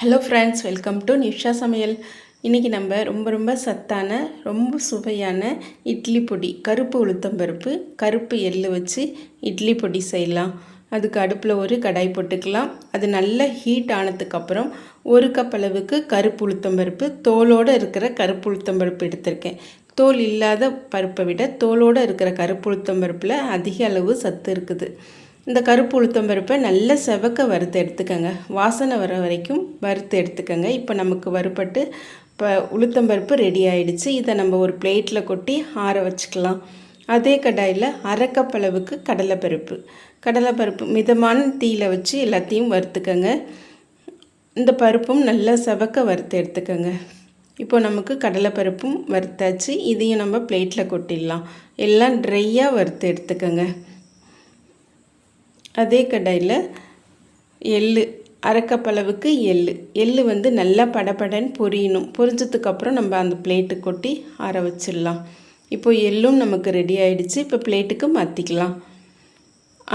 Hello friends welcome to Nisha சமையல் இன்றைக்கி நம்ம ரொம்ப ரொம்ப சத்தான ரொம்ப சுவையான இட்லி பொடி. கருப்பு உளுத்தம்பருப்பு கருப்பு எள்ளு வச்சு இட்லி பொடி செய்யலாம். அதுக்கு அடுப்பில் ஒரு கடாய் போட்டுக்கலாம். அது நல்ல ஹீட் ஆனதுக்கப்புறம் ஒரு கப் அளவுக்கு கருப்பு உளுத்தம்பருப்பு தோலோடு இருக்கிற கருப்பு உளுத்தம்பருப்பு எடுத்திருக்கேன். தோல் இல்லாத பருப்பை விட தோலோடு இருக்கிற கருப்பு உளுத்தம்பருப்பில் அதிக அளவு சத்து இருக்குது. இந்த கருப்பு உளுத்தம் பருப்பை நல்ல செவக்க வறுத்து எடுத்துக்கோங்க. வாசனை வர வரைக்கும் வறுத்து எடுத்துக்கோங்க. இப்போ நமக்கு வறுப்பட்டு இப்போ உளுத்தம்பருப்பு ரெடி ஆயிடுச்சு. இதை நம்ம ஒரு பிளேட்டில் கொட்டி ஆற வச்சுக்கலாம். அதே கடாயில் அரைக்கப்பளவுக்கு கடலைப்பருப்பு. கடலைப்பருப்பு மிதமான தீயில் வச்சு எல்லாத்தையும் வறுத்துக்கோங்க. இந்த பருப்பும் நல்லா செவக்க வறுத்து எடுத்துக்கோங்க. இப்போ நமக்கு கடலைப்பருப்பும் வறுத்தாச்சு. இதையும் நம்ம பிளேட்டில் கொட்டிடலாம். எல்லாம் ட்ரையாக வறுத்து எடுத்துக்கோங்க. அதே கடாயில் எள் அரைக்கப்பளவுக்கு எள் எள் வந்து நல்லா படபடன்னு பொரியணும். பொரிஞ்சதுக்கப்புறம் நம்ம அந்த பிளேட்டு கொட்டி ஆற வச்சிடலாம். இப்போ எள்ளும் நமக்கு ரெடி ஆகிடுச்சு இப்போ பிளேட்டுக்கு மாற்றிக்கலாம்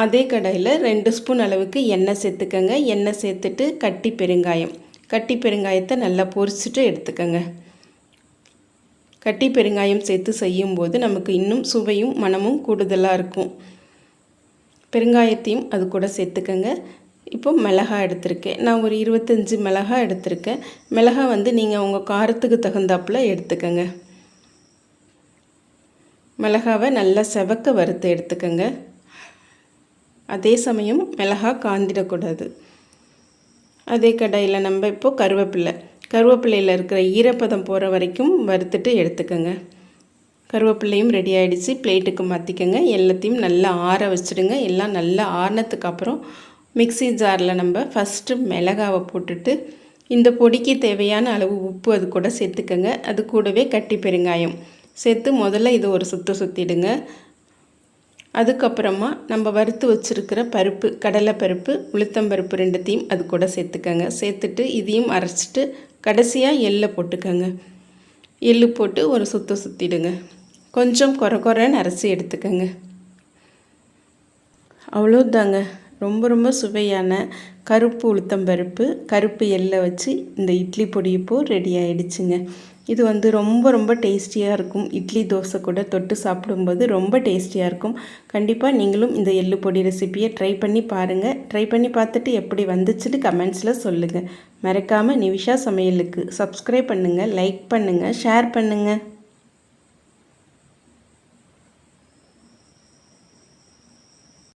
அதே கடாயில் ரெண்டு ஸ்பூன் அளவுக்கு எண்ணெய் சேர்த்துக்கங்க. எண்ணெய் சேர்த்துட்டு கட்டி பெருங்காயம். கட்டி பெருங்காயத்தை நல்லா பொரிச்சிட்டு எடுத்துக்கோங்க. கட்டி பெருங்காயம் சேர்த்து செய்யும்போது நமக்கு இன்னும் சுவையும் மனமும் கூடுதலாக இருக்கும். பெருங்காயத்தையும் அது கூட சேர்த்துக்கோங்க. இப்போ மிளகா எடுத்திருக்கேன். நான் ஒரு இருபத்தஞ்சி மிளகா எடுத்திருக்கேன். மிளகா வந்து நீங்கள் உங்கள் காரத்துக்கு தகுந்தாப்பில் எடுத்துக்கோங்க. மிளகாவை நல்லா செவக்க வறுத்து எடுத்துக்கோங்க. அதே சமயம் மிளகா காந்திடக்கூடாது. அதே கடையில் நம்ம இப்போது கருவேப்பில்லை கருவேப்பிலையில் இருக்கிற ஈரப்பதம் போகிற வரைக்கும் வறுத்துட்டு எடுத்துக்கோங்க. கருவேப்பிள்ளையும் ரெடி ஆகிடுச்சு பிளேட்டுக்கு மாற்றிக்கோங்க எல்லாத்தையும் நல்லா ஆற வச்சுடுங்க. எல்லாம் நல்லா ஆறினத்துக்கப்புறம் மிக்சி ஜாரில் நம்ம ஃபஸ்ட்டு மிளகாவை போட்டுட்டு இந்த பொடிக்கு தேவையான அளவு உப்பு அது கூட சேர்த்துக்கோங்க. அது கூடவே கட்டி பெருங்காயம் சேர்த்து முதல்ல இது ஒரு சுற்று சுற்றிடுங்க அதுக்கப்புறமா நம்ம வறுத்து வச்சுருக்கிற பருப்பு கடலை பருப்பு உளுத்தம்பருப்பு ரெண்டுத்தையும் அது கூட சேர்த்துக்கோங்க. சேர்த்துட்டு இதையும் அரைச்சிட்டு கடைசியாக எள்ளை போட்டுக்கோங்க. எள்ளு போட்டு ஒரு சுற்று சுற்றிடுங்க கொஞ்சம் குறை குறைன்னு அரைச்சி எடுத்துக்கோங்க. அவ்வளோதாங்க ரொம்ப ரொம்ப சுவையான கருப்பு உளுத்தம்பருப்பு கருப்பு எள்ளை வச்சு இந்த இட்லி பொடி இப்போது ரெடி ஆகிடுச்சுங்க இது வந்து ரொம்ப ரொம்ப டேஸ்டியாக இருக்கும். இட்லி தோசை கூட தொட்டு சாப்பிடும்போது ரொம்ப டேஸ்டியாக இருக்கும். கண்டிப்பாக நீங்களும் இந்த எள்ளு பொடி ரெசிப்பியை ட்ரை பண்ணி பாருங்கள் ட்ரை பண்ணி பார்த்துட்டு எப்படி வந்துச்சுன்னு கமெண்ட்ஸில் சொல்லுங்கள் மறக்காமல் நிவிஷா சமையலுக்கு சப்ஸ்கிரைப் பண்ணுங்கள் லைக் பண்ணுங்கள் ஷேர் பண்ணுங்கள்